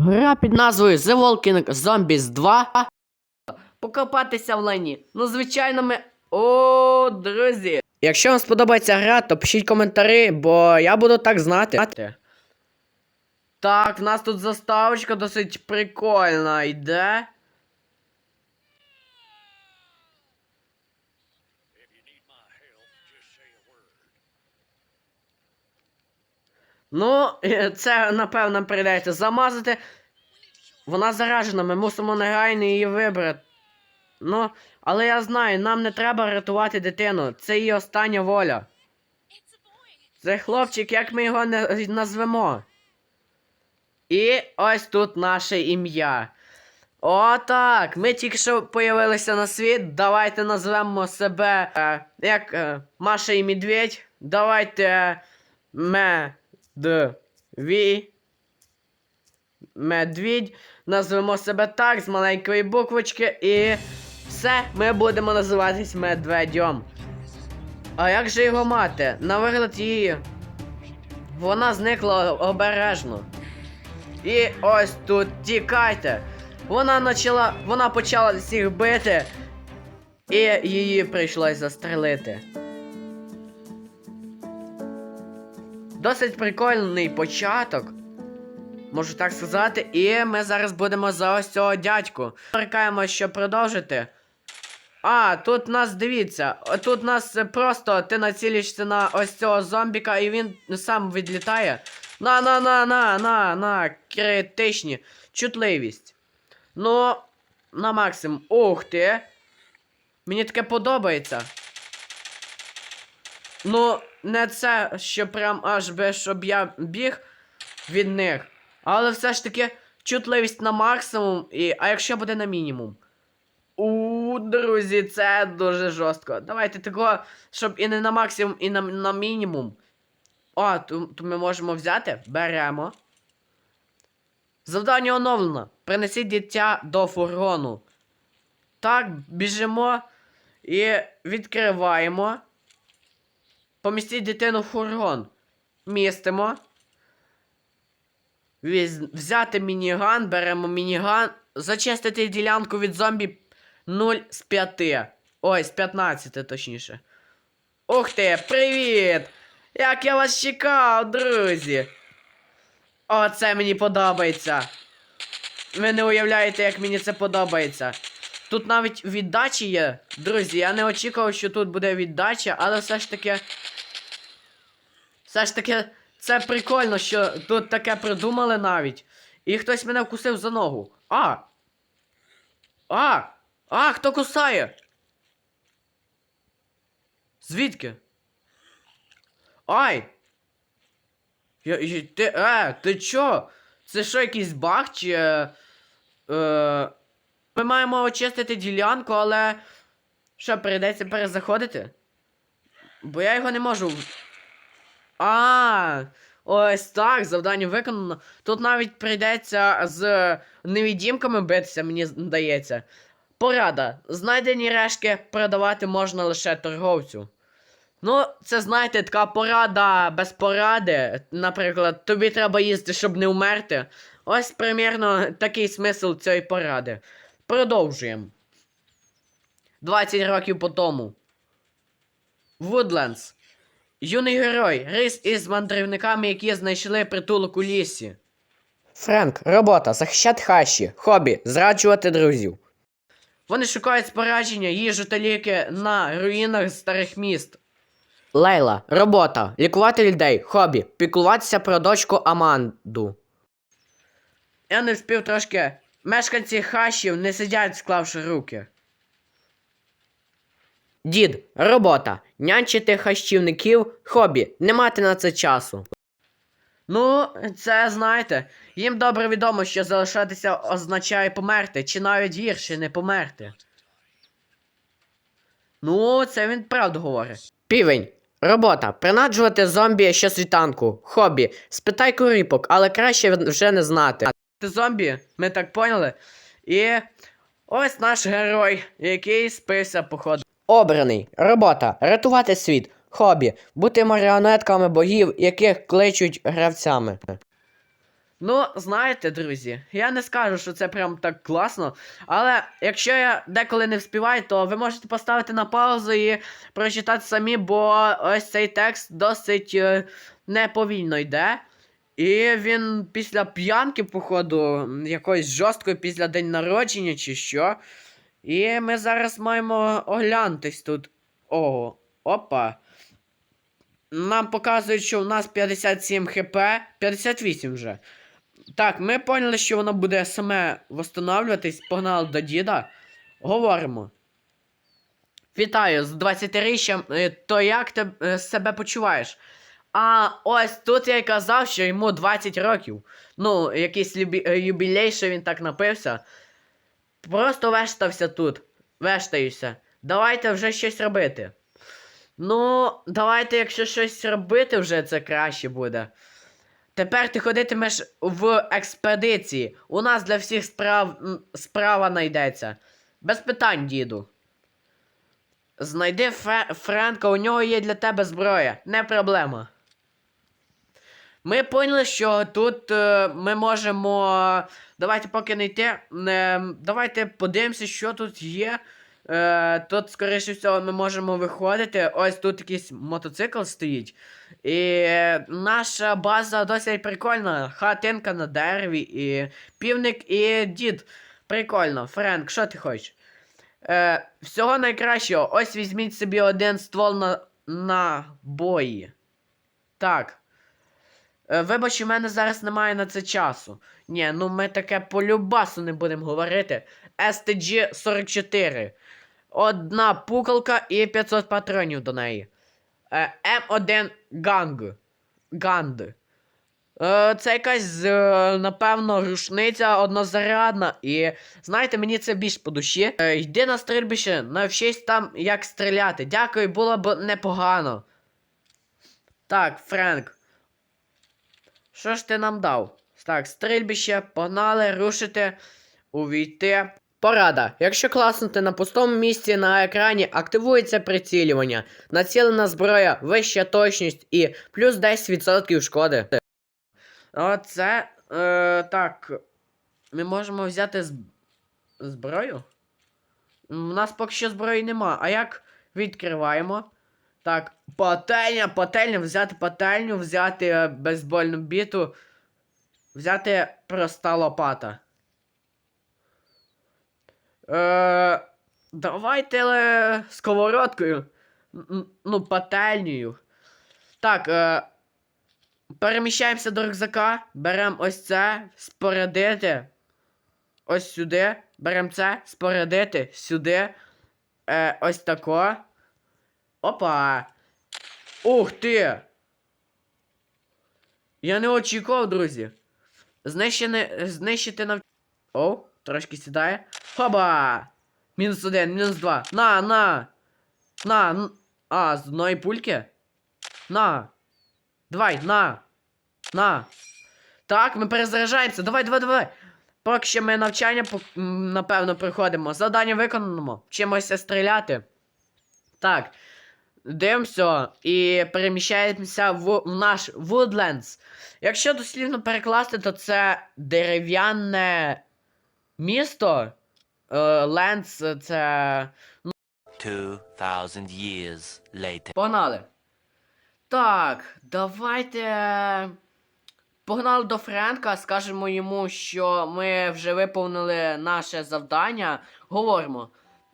Гра під назвою The Walking Zombies 2. Покопатися в лані. Ну, звичайно, ми. О, друзі. Якщо вам сподобається гра, то пишіть коментарі, бо я буду так знати. Так, в нас тут заставочка досить прикольна йде. Ну, е, це, напевно, прийдеться замазати. Вона заражена, ми мусимо негайно її вибрати. Ну, але я знаю, нам не треба рятувати дитину. Це її остання воля. Це хлопчик, як ми його не назвемо. І ось тут наше ім'я. Отак. Ми тільки що появилися на світ. Давайте назвемо себе е, як е, Маша і Медведь. Давайте ме д ві. Медвідь. Назвемо себе так з маленької буквочки і все, ми будемо називатись медведем. А як же його мати? На вигляд її. Вона зникла обережно. І ось тут тікайте. Вона почала. Вона почала всіх бити. І її прийшлось застрелити. Досить прикольний початок. Можу так сказати. І ми зараз будемо за ось цього дядьку. Чекаємо, що продовжити. А, тут нас дивіться. Тут нас просто ти націлишся на ось цього зомбіка, і він сам відлітає. На, на, на, на, на, на, критичні. Чутливість. Ну, на максимум. Ух ти. Мені таке подобається. Ну, не це, що прям аж би, щоб я біг від них. Але все ж таки чутливість на максимум. І... А якщо буде на мінімум? У, друзі, це дуже жорстко. Давайте такого, щоб і не на максимум, і на, на мінімум. О, то, то ми можемо взяти. Беремо. Завдання оновлено. Принесіть дитя до фургону. Так, біжимо і відкриваємо. Помістіть дитину в фургон. Містимо. Взяти мініган, беремо мініган. Зачистити ділянку від зомбі 0 з 5. Ой, з 15 точніше. Ух ти, привіт! Як я вас чекав, друзі! О, це мені подобається. Ви не уявляєте, як мені це подобається. Тут навіть віддачі є. Друзі, я не очікував, що тут буде віддача, але все ж таки. Все ж таки, це прикольно, що тут таке придумали навіть. І хтось мене вкусив за ногу. А! А! А, хто кусає? Звідки? Ай! Я, я, ти, е, ти чо? Це що, якийсь баг чи. Е, е, ми маємо очистити ділянку, але. Що, прийдеться перезаходити? Бо я його не можу. А, ось так, завдання виконано. Тут навіть прийдеться з невідімками битися, мені здається. Порада. Знайдені решки продавати можна лише торговцю. Ну, це, знаєте, така порада без поради. Наприклад, тобі треба їсти, щоб не вмерти. Ось примірно такий смисл цієї поради. Продовжуємо. 20 років по тому. Вудлендс. Юний герой. Рис із мандрівниками, які знайшли притулок у лісі. Френк, робота, захищати хащі, хобі, зраджувати друзів. Вони шукають спораження, їжу та ліки на руїнах старих міст. Лейла, робота, лікувати людей, хобі, піклуватися про дочку Аманду. Я не вспів трошки. Мешканці хащів не сидять, склавши руки. Дід, робота, нянчити хащівників, хобі, не мати на це часу. Ну, це знаєте, їм добре відомо, що залишатися означає померти, чи навіть гірше не померти. Ну, це він правду говорить. Півень. Робота. Принаджувати зомбі щосвітанку. Хобі. Спитай куріпок, але краще вже не знати. Ти зомбі, ми так поняли. І ось наш герой, який спився, походу. Обраний. Робота. Рятувати світ. Хобі. Бути маріонетками богів, яких кличуть гравцями. Ну, знаєте, друзі, я не скажу, що це прям так класно. Але якщо я деколи не вспіваю, то ви можете поставити на паузу і прочитати самі, бо ось цей текст досить е, неповільно йде. І він після п'янки, походу, якоїсь жорсткої після день народження чи що. І ми зараз маємо оглянутись тут. Ого, опа. Нам показують, що у нас 57 хп, 58 вже. Так, ми поняли, що воно буде саме восстанавливатись. Погнали до діда. Говоримо. Вітаю з 20-річчям. Е, То як ти е, себе почуваєш? А ось тут я й казав, що йому 20 років. Ну, якийсь е, юбілей, що він так напився. Просто вештався тут. Вештаюся. Давайте вже щось робити. Ну, давайте, якщо щось робити, вже це краще буде. Тепер ти ходитимеш в експедиції. У нас для всіх справ справа знайдеться. Без питань, діду. Знайди Фре- Френка, у нього є для тебе зброя. Не проблема. Ми поняли, що тут е, ми можемо. Давайте поки не йти. Давайте подивимося, що тут є. Е, тут, скоріше всього, ми можемо виходити. Ось тут якийсь мотоцикл стоїть. І наша база досить прикольна. Хатинка на дереві, і півник, і дід. Прикольно. Френк, що ти хочеш? Е, всього найкращого. Ось візьміть собі один ствол на, на бої. Так. Е, Вибач, у мене зараз немає на це часу. Ні, ну ми таке по любасу не будемо говорити. STG 44. Одна пукалка і 500 патронів до неї. Е, М1 Ганг. Ганд. Е, Це якась, напевно, рушниця однозарядна. І знаєте, мені це більш по душі. Йди на стрільбище, навчись там, як стріляти. Дякую, було б непогано. Так, Френк. Що ж ти нам дав? Так, стрільбище, погнали, рушити, увійти. Порада. Якщо класнути на пустому місці на екрані, активується прицілювання. Націлена зброя, вища точність і плюс 10% шкоди. Оце. Е, так. Ми можемо взяти з... зброю? У нас поки що зброї нема. А як відкриваємо? Так, пательня, пательня, взяти пательню, взяти е, бейсбольну біту, взяти проста лопата. Е, давайте е, сковородкою. Ну, пательнею. Так, е, переміщаємося до рюкзака, беремо ось це, спорядити. Ось сюди. Беремо це, спорядити сюди. Е, ось тако. Опа. Ух ти! Я не очікував, друзі. Знищене, знищити нав... О, трошки сідає. Хоба! Мінус один, мінус два. На, на! На! А, з одної пульки? На! Давай, на! На! Так, ми перезаряджаємося. Давай, давай, давай! Поки що ми навчання, напевно, приходимо. Завдання виконано. Вчимося стріляти. Так. Дивимося і переміщаємося в, в наш Woodlands. Якщо дослівно перекласти, то це дерев'яне місто. Е, Ленс це. 2,000 years later. Погнали. Так, давайте. Погнали до Френка, скажемо йому, що ми вже виповнили наше завдання. Говоримо.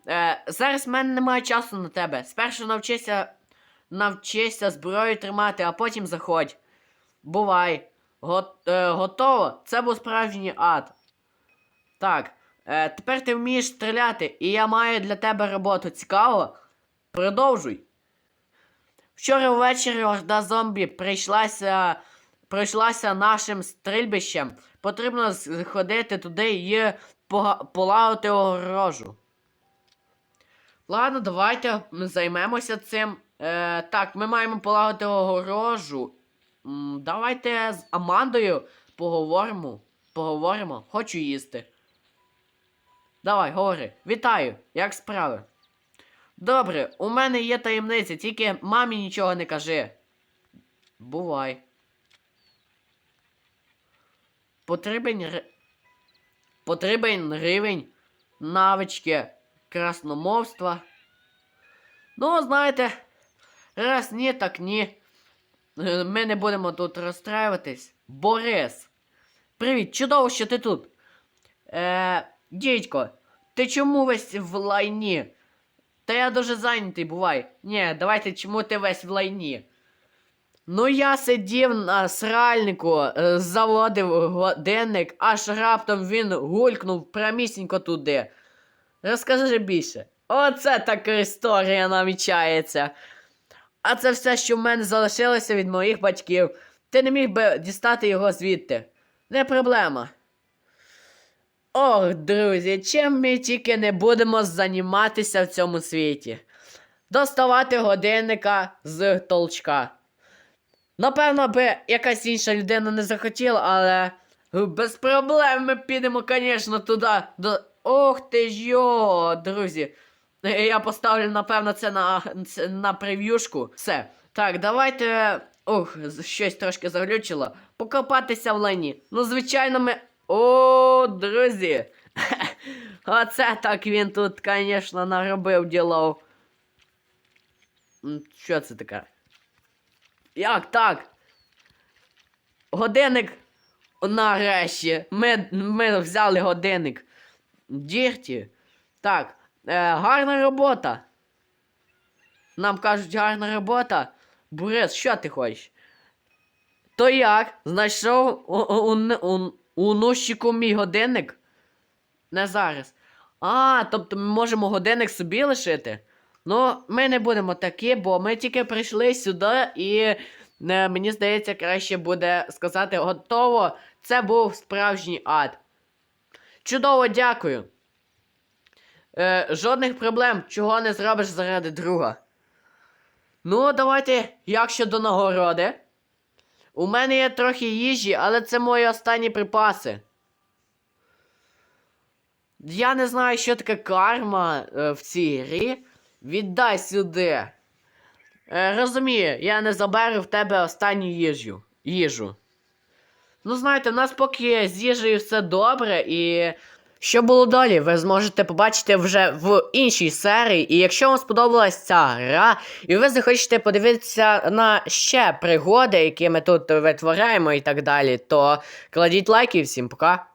Е, зараз в мене немає часу на тебе. Спершу навчися навчися зброю тримати, а потім заходь. Бувай. Го, е, готово? Це був справжній ад. Так. Е, тепер ти вмієш стріляти, і я маю для тебе роботу. Цікаво? Продовжуй. Вчора ввечері орда зомбі прийшлася, пройшлася нашим стрільбищем. Потрібно сходити туди і полагодити огорожу. Ладно, давайте займемося цим. Е, так, ми маємо полагодити огорожу. М, давайте з Амандою поговоримо. Поговоримо. Хочу їсти. Давай, говори. Вітаю, як справи? Добре, у мене є таємниця, тільки мамі нічого не кажи. Бувай. Потрібен, ри- потрібен рівень навички красномовства. Ну, знаєте, раз ні, так ні. Е, Ми не будемо тут розстраюватись. Борис. Привіт, чудово, що ти тут. Е, дідько, ти чому весь в лайні? Та я дуже зайнятий бувай. Ні, давайте чому ти весь в лайні? Ну, я сидів на сральнику, е, заводив годинник, аж раптом він гулькнув прямісінько туди. Розкажи більше. Оце така історія намічається. А це все, що в мене залишилося від моїх батьків. Ти не міг би дістати його звідти. Не проблема. Ох, друзі, чим ми тільки не будемо займатися в цьому світі. Доставати годинника з толчка. Напевно, би якась інша людина не захотіла, але без проблем ми підемо, звісно, туди. До... Ох ти ж йо, друзі. Е, Я поставлю, напевно, це на, на прев'юшку. Все. Так, давайте. Ох, щось трошки заглючило. Покопатися в лайні. Ну, звичайно, ми. О, друзі. Оце так він тут, звісно, наробив ділов. М, Що це таке? Як так? Годинник. Нарешті. Ми, ми взяли годинник. Дірті. Так. Е, гарна робота. Нам кажуть, гарна робота. Борис, що ти хочеш? То як? Знайшов у, у, у, у, нущику мій годинник? Не зараз. А, тобто ми можемо годинник собі лишити? Ну, ми не будемо такі, бо ми тільки прийшли сюди і е, мені здається, краще буде сказати готово. Це був справжній ад. Чудово, дякую. Е, жодних проблем, чого не зробиш заради друга. Ну, давайте, як щодо нагороди. У мене є трохи їжі, але це мої останні припаси. Я не знаю, що таке карма е, в цій грі. Віддай сюди. Е, розумію, я не заберу в тебе останню їжу. їжу. Ну, знаєте, в нас поки з їжею все добре, і що було далі, ви зможете побачити вже в іншій серії. І якщо вам сподобалась ця гра, і ви захочете подивитися на ще пригоди, які ми тут витворяємо і так далі, то кладіть лайки і всім пока.